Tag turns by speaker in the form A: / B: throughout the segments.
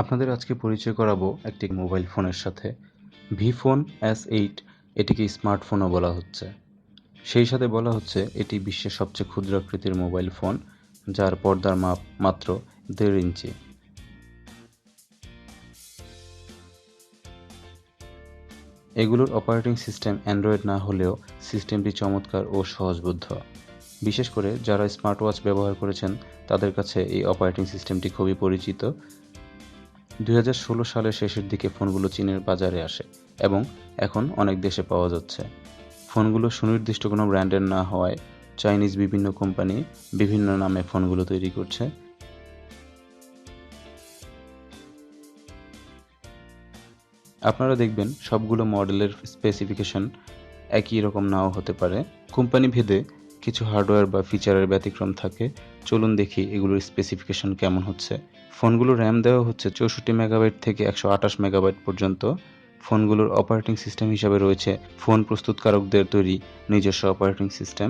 A: আপনাদের আজকে পরিচয় করাবো একটি মোবাইল ফোনের সাথে। ভি ফোন এস এইট, এটিকে স্মার্টফোনও বলা হচ্ছে। সেই সাথে বলা হচ্ছে, এটি বিশ্বের সবচেয়ে ক্ষুদ্রাকৃতির মোবাইল ফোন, যার পর্দার মাপ মাত্র দেড় ইঞ্চি। এগুলোর অপারেটিং সিস্টেম অ্যান্ড্রয়েড না হলেও সিস্টেমটি চমৎকার ও সহজবোধ্য বিশেষ করে যারা স্মার্ট ওয়াচ ব্যবহার করেছেন, তাদের কাছে এই অপারেটিং সিস্টেমটি খুবই পরিচিত। দুই হাজার ষোলো সালের শেষের দিকে ফোনগুলো চীনের বাজারে আসে এবং এখন অনেক দেশে পাওয়া যাচ্ছে। ফোনগুলো সুনির্দিষ্ট কোনো ব্র্যান্ডের না হওয়ায় চাইনিজ বিভিন্ন কোম্পানি বিভিন্ন নামে ফোনগুলো তৈরি করছে। আপনারা দেখবেন সবগুলো মডেলের স্পেসিফিকেশন একই রকম নাও হতে পারে। কোম্পানি ভেদে কিছু হার্ডওয়্যার বা ফিচারের ব্যতিক্রম থাকে। চলুন দেখি এগুলোর স্পেসিফিকেশন কেমন হচ্ছে। ফোনগুলো র্যাম দেওয়া হচ্ছে চৌষট্টি মেগাবাইট থেকে একশো আঠাশ মেগাবাইট পর্যন্ত। ফোনগুলোর অপারেটিং সিস্টেম হিসাবে রয়েছে ফোন প্রস্তুতকারকদের তৈরি নিজস্ব অপারেটিং সিস্টেম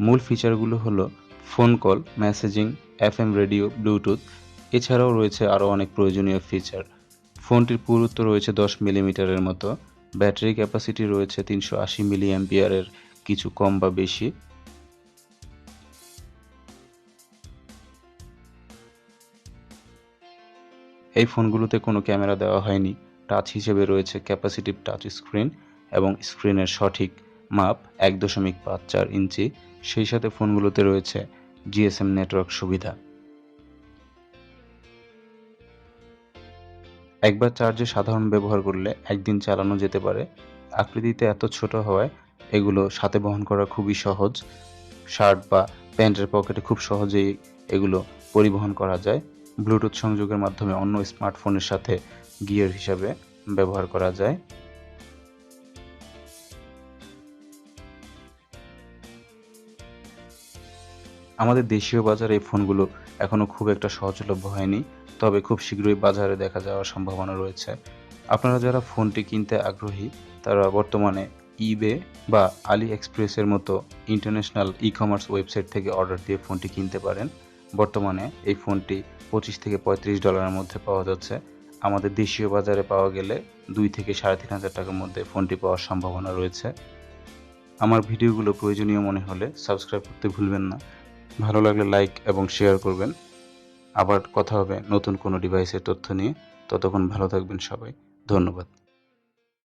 A: মূল ফিচারগুলো হলো phone call messaging FM radio Bluetooth এছাড়াও রয়েছে আরও অনেক প্রয়োজনীয় ফিচার ফোনটির পুরুত্ব রয়েছে দশ মিলিমিটারের মতো। ব্যাটারি ক্যাপাসিটি রয়েছে তিনশো আশি মিলি অ্যাম্পিয়ারের কিছু কম বা বেশি। এই ফোনগুলোতে কোনো ক্যামেরা দেওয়া হয়নি। টাচ হিসেবে রয়েছে ক্যাপাসিটিভ টাচ স্ক্রিন এবং স্ক্রিনের সঠিক মাপ এক দশমিক পাঁচ চার ইঞ্চি। সেই সাথে ফোনগুলোতে রয়েছে জিএসএম নেটওয়ার্ক সুবিধা। একবার চার্জে সাধারণ ব্যবহার করলে একদিন চালানো যেতে পারে। আকৃতিতে এত ছোট হওয়ায় এগুলো সাথে বহন করা খুবই সহজ। শার্ট বা প্যান্টের পকেটে খুব সহজেই এগুলো পরিবহন করা যায়। ব্লুটুথ সংযোগের মাধ্যমে অন্য স্মার্টফোনের সাথে গিয়ার হিসাবে ব্যবহার করা যায়। আমাদের দেশীয় বাজারে এই ফোনগুলো এখনও খুব একটা সহজলভ্য হয়নি, তবে খুব শীঘ্রই বাজারে দেখা যাওয়ার সম্ভাবনা রয়েছে। আপনারা যারা ফোনটি কিনতে আগ্রহী, তারা বর্তমানে ইবে বা আলি এক্সপ্রেসের মতো ইন্টারন্যাশনাল ই কমার্স ওয়েবসাইট থেকে অর্ডার দিয়ে ফোনটি কিনতে পারেন। বর্তমানে এই ফোনটি পঁচিশ থেকে পঁয়ত্রিশ ডলারের মধ্যে পাওয়া যাচ্ছে। আমাদের দেশীয় বাজারে পাওয়া গেলে দুই থেকে সাড়ে তিন হাজার টাকার মধ্যে ফোনটি পাওয়ার সম্ভাবনা রয়েছে। আমার ভিডিওগুলো প্রয়োজনীয় মনে হলে সাবস্ক্রাইব করতে ভুলবেন না। ভালো লাগলে লাইক এবং শেয়ার করবেন। আবার কথা হবে নতুন কোনো ডিভাইসের তথ্য নিয়ে। ততক্ষণ ভালো থাকবেন সবাই। ধন্যবাদ।